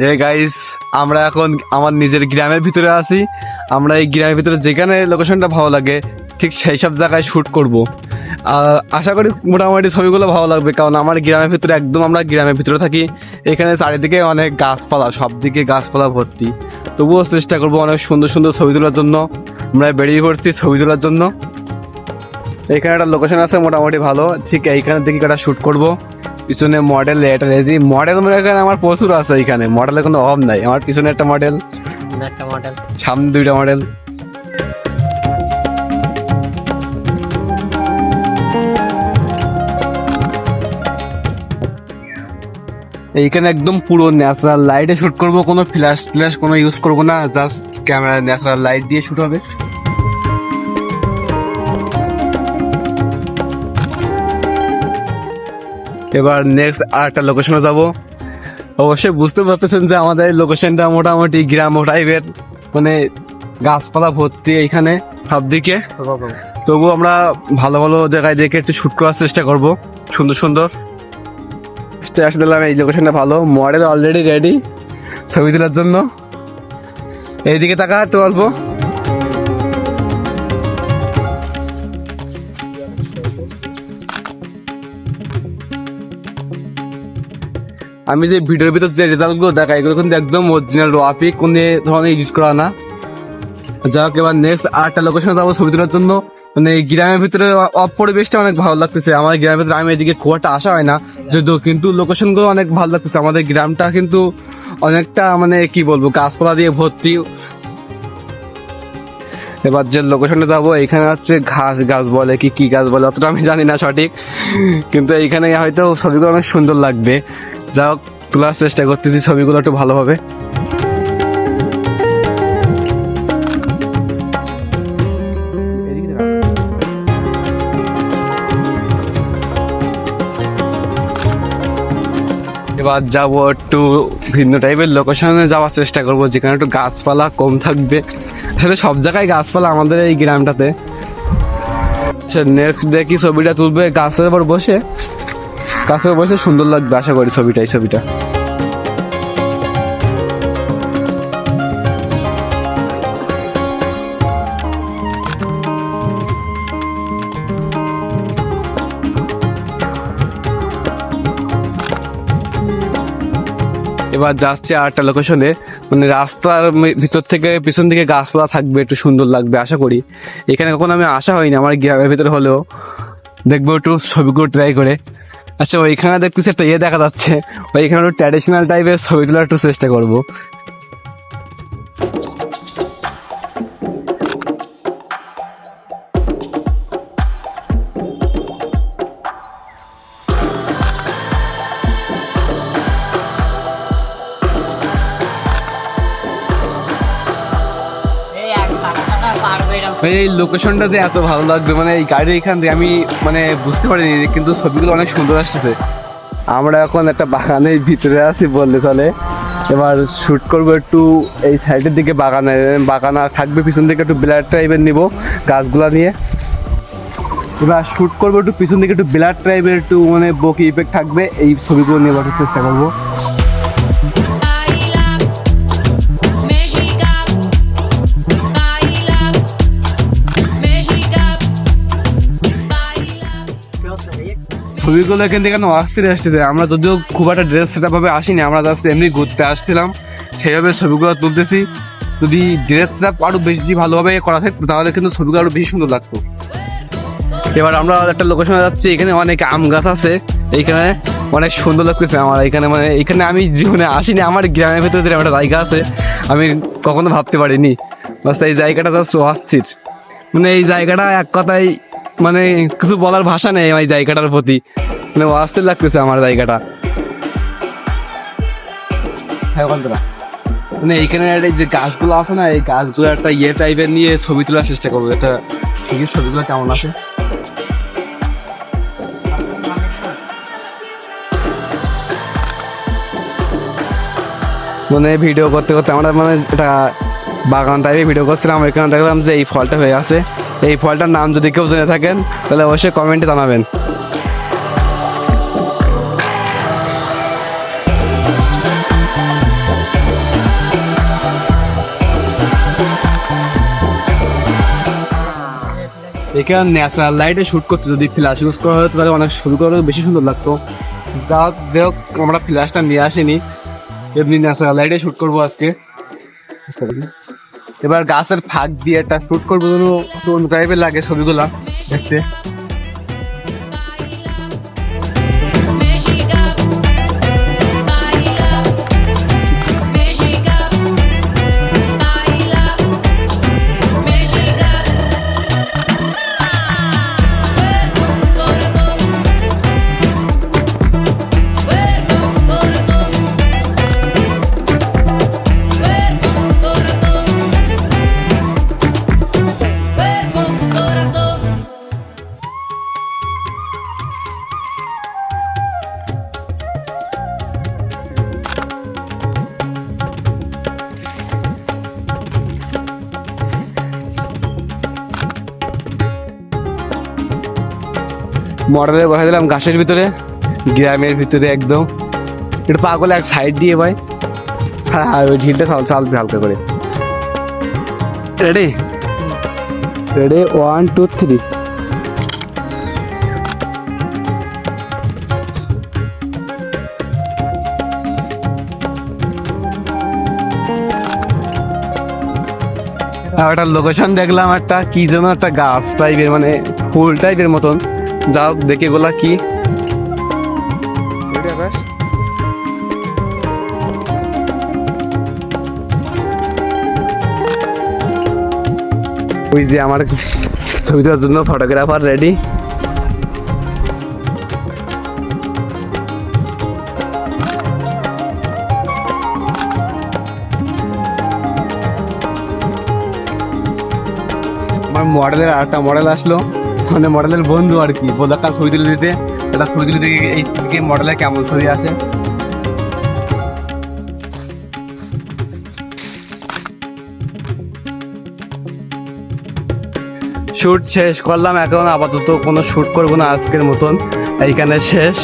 Hey guys আমরা এখন আমার নিজের গ্রামের ভিতরে আছি। আমরা এই গ্রামের ভিতরে যেখানে লোকেশনটা ভালো লাগে, ঠিক সেই সব জায়গায় শুট করব। আশা করি মোটামুটি ছবিগুলো ভালো লাগবে, কারণ আমার গ্রামের ভিতরে একদম আমরা গ্রামের ভিতরে থাকি। এখানে চারিদিকে অনেক গাছপালা সব দিকে গাছপালা ভর্তি। তবুও চেষ্টা করব অনেক সুন্দর সুন্দর ছবি তোলার জন্য। আমরা বেরিয়ে পড়ছি ছবি তোলার জন্য। এখানে একটা লোকেশন আছে মোটামুটি ভালো, ঠিক এইখানে দিকে একটা শ্যুট করব। পিছনে মডেল এটা মডেল মনে এখানে আমার প্রচুর আছে এখানে। মডেলের কোনো অভাব নাই। আমার পিছনে একটা মডেল একটা মডেল সামনে দুইটা মডেল এইখানে একদম পুরো ন্যাচারাল লাইটে শুট করব। কোনো ফ্ল্যাশ ফ্ল্যাশ কোনো ইউজ করব না। জাস্ট ক্যামেরা ন্যাচারাল লাইট দিয়ে শুট হবে। এবার নেক্সট আর একটা লোকেশনে যাব। অবশ্যই বুঝতে পারতেছেন যে আমাদের লোকেশনটা মোটামুটি গ্রাম টাইপের মানে গাছপালা ভর্তি এইখানে সব দিকে তবু আমরা ভালো ভালো জায়গায় দেখে একটু শুট করার চেষ্টা করব। সুন্দর সুন্দর। আসতে দিলাম, এই লোকেশনটা ভালো। মডেল অলরেডি রেডি ছবি তোলার জন্য। এইদিকে তাকা একটু অল্প আমি যে ভিডিওর ভিতর যে রেজাল্টগুলো দেখা, এগুলো কিন্তু একদম অরিজিনাল রফিক কোনো ধরনের এডিট করা না। যা হোক, এবার নেক্সট আরেকটা লোকেশনে যাব ছবি তোলার জন্য। মানে গ্রামের ভিতরে পরিবেশটা অনেক ভালো লাগতেছে। আমার গ্রামের ভিতরে আমি এদিকে খুব একটা আসা হয় না, যদিও কিন্তু লোকেশনগুলো অনেক ভালো লাগতেছে। আমাদের গ্রামটা কিন্তু অনেকটা মানে কি বলব, গাছপালা দিয়ে ভর্তি। এবার যে লোকেশনে যাব, এখানে হচ্ছে ঘাস গাছ বলে, কি কি গাছ বলে, অতটা আমি জানি না সঠিক। কিন্তু এইখানে হয়তো ছবিগুলো অনেক সুন্দর লাগবে। যা হোক তোলার চেষ্টা করতেছি, ছবিগুলো একটু ভালোভাবে এবার যাব একটু ভিন্ন টাইপের লোকেশনে যাওয়ার চেষ্টা করব, যেখানে একটু গাছপালা কম থাকবে। আসলে সব জায়গায় গাছপালা আমাদের এই গ্রামটাতে। নেক্সট দেখি ছবিটা তুলবে, গাছের উপর বসে। উপর বসে সুন্দর লাগবে, আশা করি ছবিটা, এই ছবিটা। এবার যাচ্ছে আরেকটা লোকেশনে মানে রাস্তার ভিতর থেকে পিছন দিকে গাছপালা থাকবে, একটু সুন্দর লাগবে, আশা করি। এখানে কখনো আমি আসা হয়নি, আমার গ্রামের ভিতরে হলেও। দেখব একটু ছবিগুলো ট্রাই করে। আচ্ছা ওইখানে দেখতেছি একটা ইয়ে দেখা যাচ্ছে। ওইখানে ট্র্যাডিশনাল টাইপের ছবি তোলার একটু চেষ্টা করব। এই লোকেশনটা যে এত ভালো লাগবে মানে এই গাড়ির এখান থেকে আমি মানে বুঝতে পারিনি কিন্তু ছবিগুলো অনেক সুন্দর আসতেছে। আমরা এখন একটা বাগানের ভিতরে আছি বললে চলে। এবার শুট করব একটু এই সাইডের দিকে বাগানে। বাগান আর থাকবে পিছন দিকে একটু ব্লাড টাইপের নিব গাছগুলা নিয়ে। এবার শ্যুট করব একটু পিছন দিকে একটু ব্লাড টাইপের একটু মানে বকি ইফেক্ট থাকবে। এই ছবিগুলো বসার চেষ্টা করব। ছবিগুলো এখান থেকে কেন অস্থির আসতেছে। আমরা যদিও খুব একটা ড্রেস সেটা ভাবে আসিনি, আমরা জাস্ট এমনি ঘুরতে আসছিলাম। সেইভাবে ছবিগুলো তুলতেছি। যদি ড্রেস সেটা আরও বেশি ভালোভাবে করা থাকতো, তাহলে কিন্তু ছবিগুলো আরও বেশি সুন্দর লাগতো। এবার আমরা একটা লোকেশনে যাচ্ছি, এখানে অনেক আম গাছ আছে। এইখানে অনেক সুন্দর লাগতেছে আমার। এখানে মানে এখানে আমি জীবনে আসিনি, আমার গ্রামের ভিতরে যে একটা জায়গা আছে, আমি কখনো ভাবতে পারিনি। বাস এই জায়গাটা জাস্ট অস্থির। মানে এই জায়গাটা এক কথায় মানে কিছু বলার ভাষা নেই এই জায়গাটার প্রতি। মানে অস্থির লাগতেছে আমার জায়গাটা। হ্যাঁ মানে এইখানে যে গাছগুলো আছে না, এই গাছগুলো একটা ইয়ে টাইপের নিয়ে ছবি তোলার চেষ্টা করব। এটা ঠিকই ছবিগুলো কেমন আছে। মানে ভিডিও করতে করতে আমরা মানে একটা বাগান টাইপে ভিডিও করছিলাম। এখানে দেখলাম যে এই ফলটা হয়ে আছে। এই ফলটার নাম যদি কেউ জেনে থাকেন, তাহলে অবশ্যই কমেন্টে জানাবেন। এখানে ন্যাচারাল লাইটে শ্যুট করতে যদি ফ্ল্যাশ ইউজ করা হতো তাহলে অনেক শুরু করে বেশি সুন্দর লাগতো। যাক দেখ আমরা ফ্ল্যাশটা নিয়ে আসিনি। এমনি ন্যাচারাল লাইটে শ্যুট করব আজকে। এবার গাছের ফাঁক দিয়ে একটা শুট করব কোন টাইপের লাগে ছবিগুলা দেখতে। মডেলে বসে দিলাম ঘাসের ভিতরে, গ্রামের ভিতরে একদম। একটু পাগল এক সাইড দিয়ে ভাই। হ্যাঁ হ্যাঁ ওই ঢিলটা চাল চালবে হালকা করে। Ready ready one two three আর একটা লোকেশন দেখলাম একটা, কি যেন একটা গাছ টাইপের মানে ফুল টাইপের মতন। যাও, দেখে গোলা কি। ওই যে আমার ছবি তোলার জন্য ফটোগ্রাফার রেডি আমার মডেলের আর একটা মডেল আসলো। মানে মডেলের বন্ধু আর কি। বলে একটা ছবি তুলে দিতে। একটা ছবি তুলে দিতে এই থেকে মডেলে কেমন ছবি আসে। শ্যুট শেষ করলাম। এখন আপাতত কোনো শ্যুট করব না আজকের মতন। এইখানে শেষ।